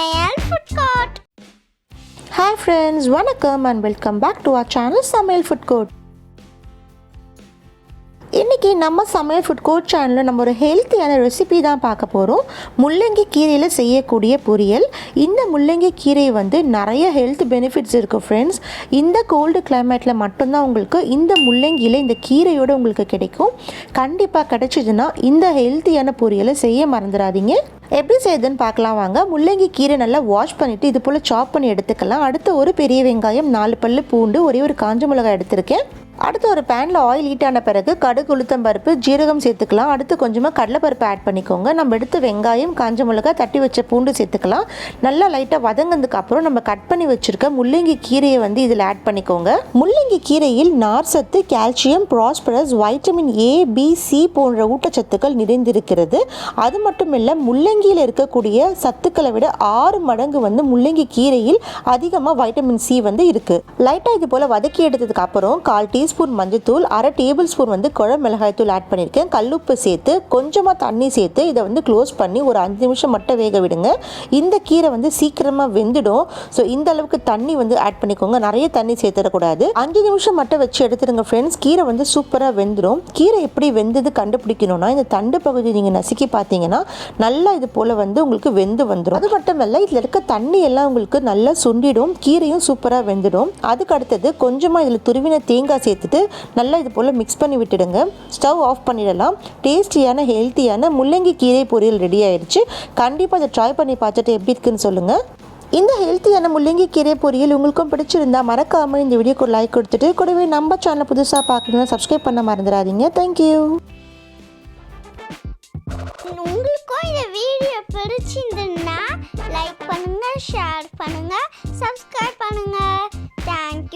Samayal food court hi friends வணக்கம் and welcome back to our channel Samayal food court இன்றைக்கி நம்ம சமையல் food court சேனலில் நம்ம ஒரு ஹெல்த்தியான ரெசிபி தான் பார்க்க போகிறோம் முள்ளங்கி கீரையில் செய்யக்கூடிய பொரியல். இந்த முள்ளங்கி கீரை வந்து நிறைய ஹெல்த் பெனிஃபிட்ஸ் இருக்குது ஃப்ரெண்ட்ஸ் இந்த கோல்டு கிளைமேட்டில் மட்டும்தான் உங்களுக்கு இந்த முள்ளங்கியில் இந்த கீரையோடு உங்களுக்கு கிடைக்கும். கண்டிப்பாக கிடைச்சிதுன்னா இந்த ஹெல்த்தியான பொரியலை செய்ய மறந்துடாதீங்க. எப்படி செய்யுதுன்னு பார்க்கலாம் வாங்க. முள்ளங்கி கீரை நல்லா வாஷ் பண்ணிவிட்டு இது போல் சாப் பண்ணி எடுத்துக்கலாம். அடுத்து ஒரு பெரிய வெங்காயம் நாலு பல்லு பூண்டு ஒரே ஒரு காஞ்ச மிளகாய் எடுத்திருக்கேன். அடுத்து ஒரு பேனில் ஆயில் ஹீட் ஆன பிறகு கடுகு உளுத்தம் பருப்பு ஜீரகம் சேர்த்துக்கலாம். அடுத்து கொஞ்சமாக கடலைப்பருப்பு ஆட் பண்ணிக்கோங்க. நம்ம எடுத்து வெங்காயம் காஞ்ச மிளகாய் தட்டி வச்ச பூண்டு சேர்த்துக்கலாம். நல்லா லைட்டாக வதங்கினதுக்கு அப்புறம் நம்ம கட் பண்ணி வச்சுருக்க முள்ளங்கி கீரையை வந்து இதில் ஆட் பண்ணிக்கோங்க. முள்ளங்கி கீரையில் நார் சத்து calcium phosphorus vitamin A B C போன்ற ஊட்டச்சத்துக்கள் நிறைந்திருக்கிறது. அது மட்டும் இல்லை முள்ளங்கியில் இருக்கக்கூடிய சத்துக்களை விட ஆறு மடங்கு வந்து முள்ளங்கி கீரையில் அதிகமாக வைட்டமின் சி வந்து இருக்குது லைட்டாக இது போல் வதக்கி எடுத்ததுக்கு அப்புறம் கால் டீஸ்பூன் மஞ்சத்தூள் அரை டேபிள் ஸ்பூன் வந்து குழம்பு மிளகாய்த்தூள் ஆட் பண்ணியிருக்கேன் கல்லுப்பு சேர்த்து கொஞ்சமாக தண்ணி சேர்த்து இதை வந்து க்ளோஸ் பண்ணி ஒரு அஞ்சு நிமிஷம் மட்டும் வேக விடுங்க. இந்த கீரை வந்து சீக்கிரமாக வெந்துடும். ஸோ இந்த அளவுக்கு தண்ணி வந்து ஆட் பண்ணிக்கோங்க. நிறைய தண்ணி சேர்த்துடக்கூடாது. அஞ்சு நிமிஷம் மட்டும் வச்சு எடுத்துருங்க ஃப்ரெண்ட்ஸ் கீரை வந்து சூப்பராக வெந்துடும். கீரை எப்படி வெந்தது கண்டுபிடிக்கணும்னா இந்த தண்டு பகுதி நீங்கள் நசுக்கி பார்த்தீங்கன்னா நல்லா இது போல் வந்து உங்களுக்கு வெந்து வந்துடும் அது மட்டும் இல்லை இதில் இருக்க தண்ணி எல்லாம் உங்களுக்கு நல்லா சுண்டிடும். கீரையும் சூப்பராக வெந்துடும். அதுக்கு அடுத்தது கொஞ்சமாக இதில் துருவின தேங்காய் சேர்த்து சேர்த்துட்டு நல்லா இது போல் மிக்ஸ் பண்ணி விட்டுடுங்க. ஸ்டவ் ஆஃப் பண்ணிடலாம். டேஸ்டியான ஹெல்த்தியான முள்ளங்கி கீரை பொரியல் ரெடி ஆயிடுச்சு. கண்டிப்பாக அதை ட்ரை பண்ணி பார்த்துட்டு எப்படி இருக்குன்னு சொல்லுங்கள் இந்த ஹெல்த்தியான முள்ளங்கி கீரை பொரியல் உங்களுக்கும் பிடிச்சிருந்தா மறக்காமல் இந்த வீடியோக்கு ஒரு லைக் கொடுத்துட்டு கூடவே நம்ம சேனலை புதுசாக பார்க்கணும்னா சப்ஸ்கிரைப் பண்ண மறந்துடாதீங்க. தேங்க்யூ உங்களுக்கும் இந்த வீடியோ பிடிச்சிருந்ததுன்னா லைக் பண்ணுங்க ஷேர் பண்ணுங்க சப்ஸ்கிரைப் பண்ணுங்க. தேங்க்ஸ்